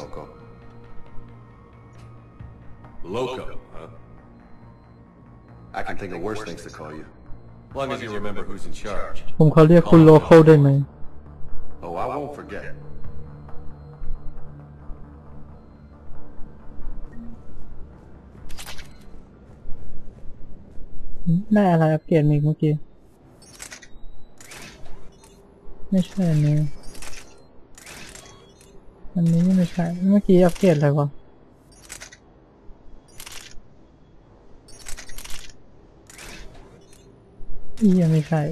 Loco. Loco, huh? I can think of worse things to call you. As long as you remember who's in charge. ผมขอเรียกคุณโล a l ได้ไหม Oh, I won't forget. ได้อะไรอัปเกรดมาอีกเมื่อกี้ ไม่ใช่อันนี้ อันนี้ไม่ใช่ เมื่อกี้อัปเกรดอะไรวะอียังไม่ใช่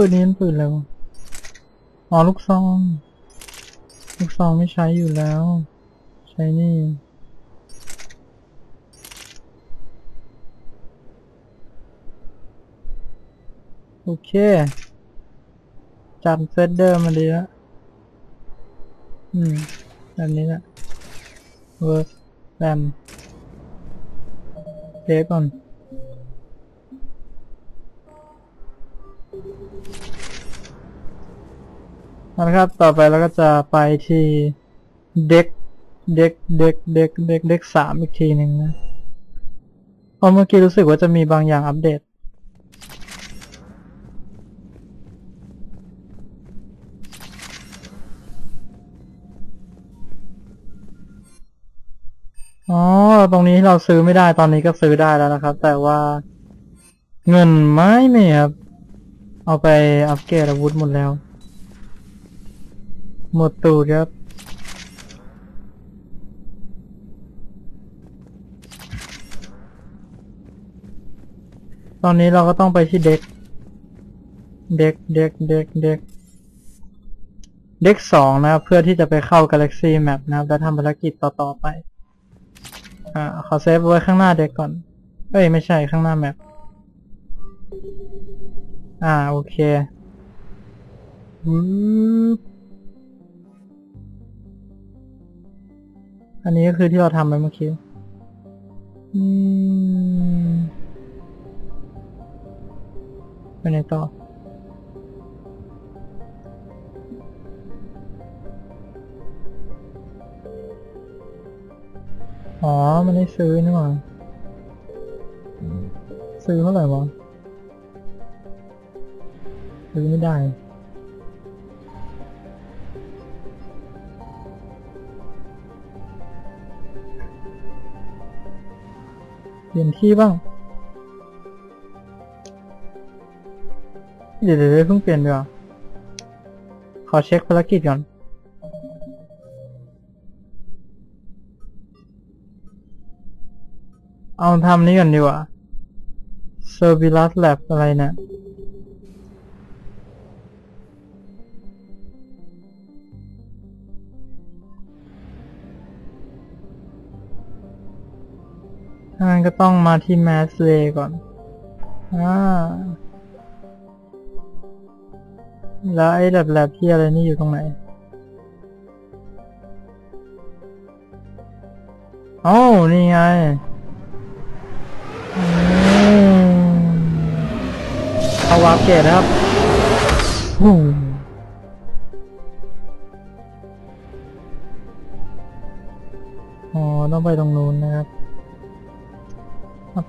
ปืนนี้มันปืนอะไรวอ๋อลูกซอง ลูกซองไม่ใช้อยู่แล้ว ใช้นี่โอเคจัดเซตเดิมมาดีแล้วอืมแบบนี้แหละเวิร์กแรมเทก่อน เอาละครับ ต่อไปเราก็จะไปที่เด็กเด็กเด็กเด็กเด็กเด็กสามอีกทีหนึ่งนะเพราะเมื่อกี้รู้สึกว่าจะมีบางอย่างอัปเดตอ๋อ ตรงนี้เราซื้อไม่ได้ตอนนี้ก็ซื้อได้แล้วนะครับ แต่ว่าเงินไม่มีครับ เอาไปอัปเกรดอาวุธหมดแล้ว หมดตูดครับตอนนี้เราก็ต้องไปที่เด็ก เด็ก เด็ก เด็ก เด็ก เด็กสองนะครับเพื่อที่จะไปเข้า Galaxy Map นะครับและทำภารกิจต่อ ๆ ไป อ่า ขอเซฟไว้ข้างหน้าเด็กก่อน เอ้ย ไม่ใช่ข้างหน้าแมป อ่า โอเควืบอันนี้ก็คือที่เราทำไปเมื่อกี้อืมไปไหนต่ออ๋อ มันได้ซื้อนี่หว่าซื้อเท่าไหร่วะ ซื้อไม่ได้ เปลี่ยนที่บ้าง เดี๋ยวเดี๋ยวเดี๋ยวเพิ่งเปลี่ยนดีกว่าขอเช็คภารกิจก่อนเอาทำนี้ก่อนดีกว่า Cerberus Lab อะไรเนี่ย ถ้างั้นก็ต้องมาที่ Mass Lay ก่อนอ่าแล้วไอ้แลบแลบที่อะไรนี่อยู่ตรงไหนโอ้นี่ไงเอาวาร์ปเกตครับอ๋อ ต้องไปตรงนู้นนะครับ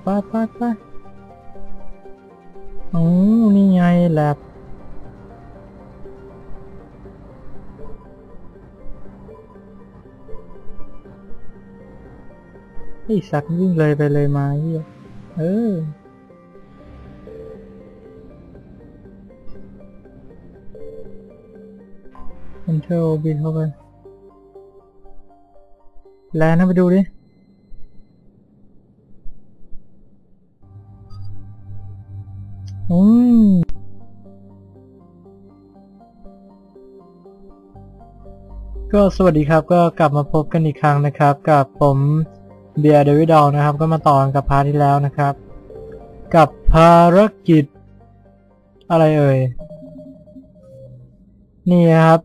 ไปไปไปโอ้นี่ไงแลบไอสัตว์วิ่งเลยไปเลยมาเฮียเออคอนโทรลบินเข้าไปแลนนะไปดูดิ ก็สวัสดีครับก็กลับมาพบกันอีกครั้งนะครับ กับผมเบียร์เดวิดอลนะครับ ก็มาต่อกันกับพาร์ทที่แล้วนะครับ กับภารกิจ อะไรเอ่ย นี่ครับ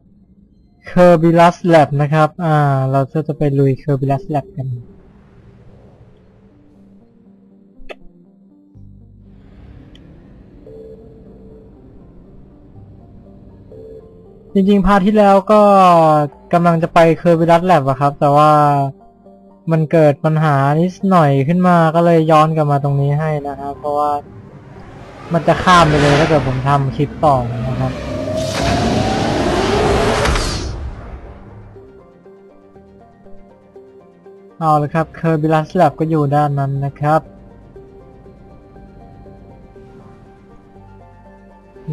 เคอร์บิลัสแลบนะครับ อ่า เราจะจะไปลุยเคอร์บิลัสแลบกัน จริงๆพาทที่แล้วก็กำลังจะไปเคอร์บิลัสแลบอะครับ แต่ว่ามันเกิดปัญหานิดหน่อยขึ้นมาก็เลยย้อนกลับมาตรงนี้ให้นะครับ เพราะว่ามันจะข้ามไปเลยถ้าเกิดผมทำคลิปต่อนะครับเอาละครับเคอร์บิลัสแลบก็อยู่ด้านนั้นนะครับ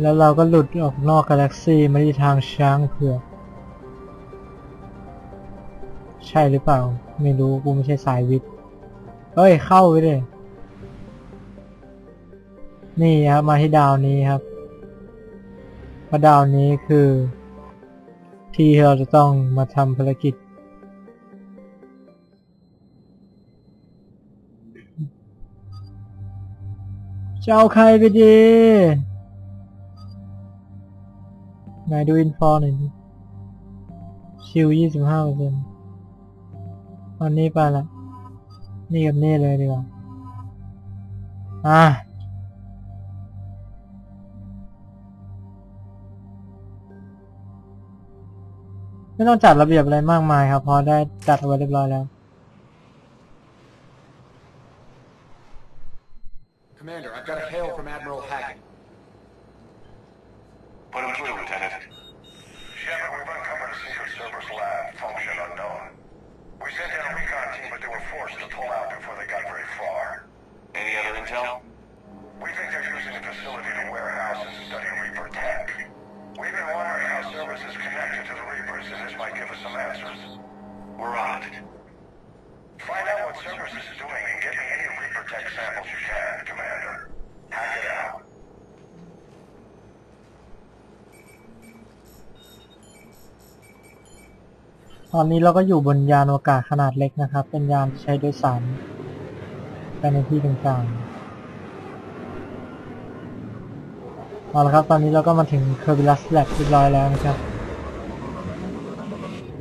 แล้วเราก็หลุดออกนอกกาแล็กซีมาที่ทางช้างเผือกใช่หรือเปล่า ไม่รู้กูไม่ใช่สายวิทย์เฮ้ย เข้าไปเลย นี่ครับมาที่ดาวนี้ครับเพราะดาวนี้คือ ที่เราจะต้องมาทำภารกิจจะเอาใครไปดี ไหนดูอินฟอร์หน่อยดิชิวยี่สิบห้าเปอร์เซ็นต์ตอนนี้ไปละ นี่กับนี่เลยดีกว่า อะไม่ต้องจัดระเบียบอะไรมากมายครับเพราะได้จัดเอาไว้เรียบร้อยแล้ว Commander, I've got a hail from Admiral Hackett. Put him through, Lieutenant. Shepard, we've uncovered a secret service lab, function unknown. We sent in a recon team, but they were forced to pull out before they got very far. Any other intel? ตอนนี้เราก็อยู่บนยานอวกาศขนาดเล็กนะครับ เป็นยานที่ใช้โดยสารไปในที่ต่างๆเอาละครับ ตอนนี้เราก็มาถึง c e r b i l u s Lab เรียบร้อยแล้วนะครับ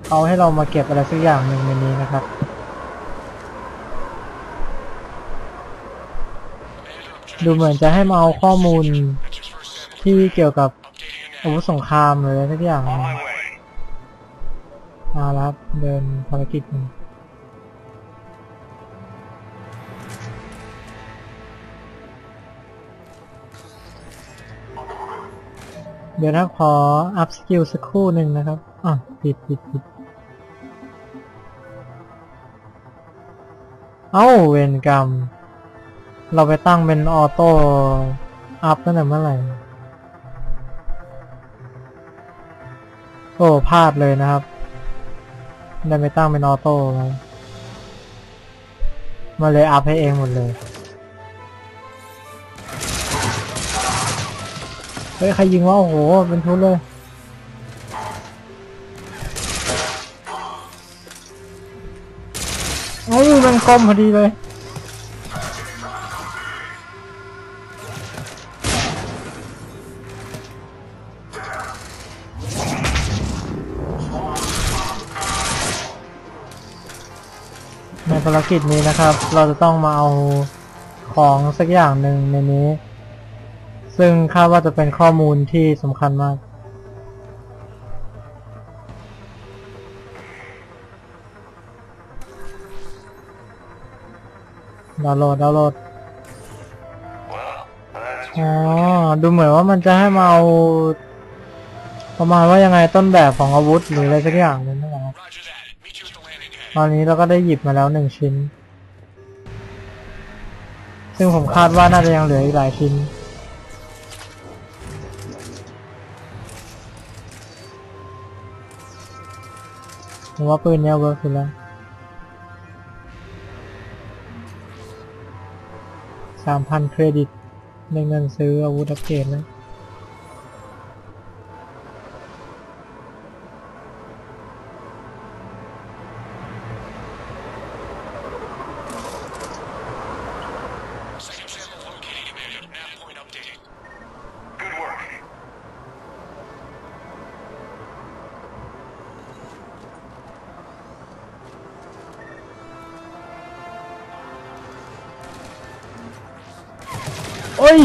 เขาให้เรามาเก็บอะไรสักอย่างหนึ่งในนี้นะครับดูเหมือนจะให้มาเอาข้อมูลที่เกี่ยวกับอาวุธสงครามหรืออะไรสักอย่าง มาแล้วครับเดินภารกิจหนึ่งเดี๋ยวนะขออัพสกิลสักครู่หนึ่งนะครับอะผิดผิดผิดเอ้าเวรกรรม เราไปตั้งเป็นออโต้อัพตั้งแต่เมื่อไหร่ โอ้พลาดเลยนะครับ ได้ไม่ตั้งเป็นออโต้มามาเลยอัพให้เองหมดเลย เฮ้ย ใครยิงวะโอ้โห เป็นทุนเลยโอ้ยมันคมพอดีเลย ภารกิจนี้นะครับ เราจะต้องมาเอาของสักอย่างหนึ่งในนี้ ซึ่งคาดว่าจะเป็นข้อมูลที่สำคัญมาก ดาวน์โหลดดาวน์โหลดอ๋อ ดูเหมือนว่ามันจะให้มาเอา ประมาณว่ายังไงต้นแบบของอาวุธหรืออะไรสักอย่างนึง ตอนนี้เราก็ได้หยิบมาแล้วหนึ่งชิ้น ซึ่งผมคาดว่าน่าจะยังเหลืออีกหลายชิ้น ผมว่าปืนเนี้ยเวิร์กสุดแล้วสามพันเครดิตในเงินซื้ออาวุธอัปเกรดเล โอ้ย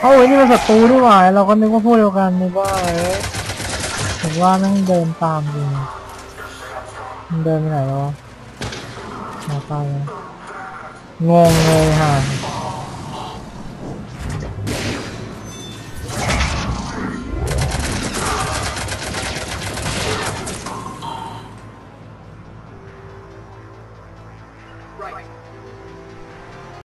เอาไอ้ยนี่มันศัตรูนี่หว่าเราก็นึกว่าพวกเดียวกันนี่ว่าเห็นว่าแม่งเดินตามจริงมันเดินไปไหนแล้วะมาตายงงเลยฮะ